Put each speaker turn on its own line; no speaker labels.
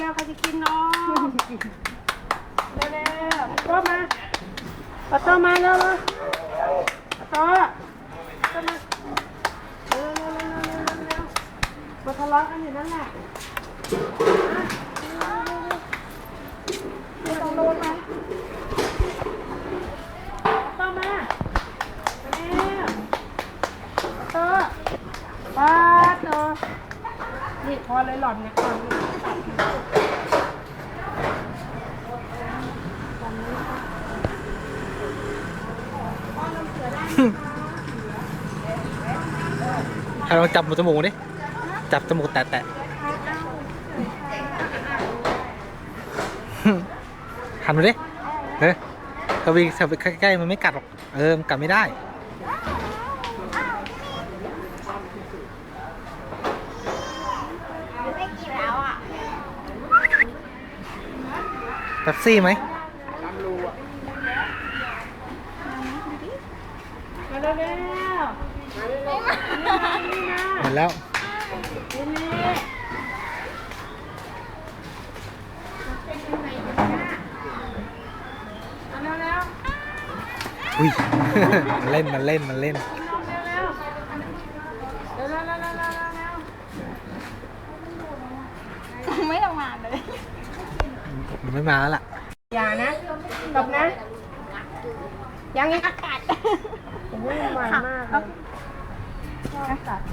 เร็วๆใครจะกินเนาะเร็วๆโต้มาปะโต้มาเร็วๆปะโต๊ะโต๊ะมาเร็วๆเร็วๆเร็วๆมาทะเลาะกันอยู่นั่นแหละไม่ต้องโดนไหมปะโต๊ะมาเร็วปะโต๊ะปะโต๊ะ นี่ พอเลยหล่อนเนี่ยก่อนตัด
ให้ลองจับจมูกดิ จับจมูกแตะแตะหันมาดิ เฮ้ยกวีเธอไปใกล้ๆมันไม่กัดหรอก เออ มันกัดไม่ได้
ไม่กินแล้วอะ
เป๊ปซี่ไหม
มาเร็วๆนี่นะ
หมดแล้ว
นี่นี่มาเร็ว
อุ้ยมันเล่นมันเล่นมันเล่น
ๆกินนมเร็วๆเร็วๆเร็วๆเร็วๆเร็วๆเร็ว
ไม่ทำงานเลย
มันไม่มาแล้วล่ะ
ๆอย่านะตบนะ ยังอีก
อากาศ
โอ้ยหวานมากเลยชอบสัตว์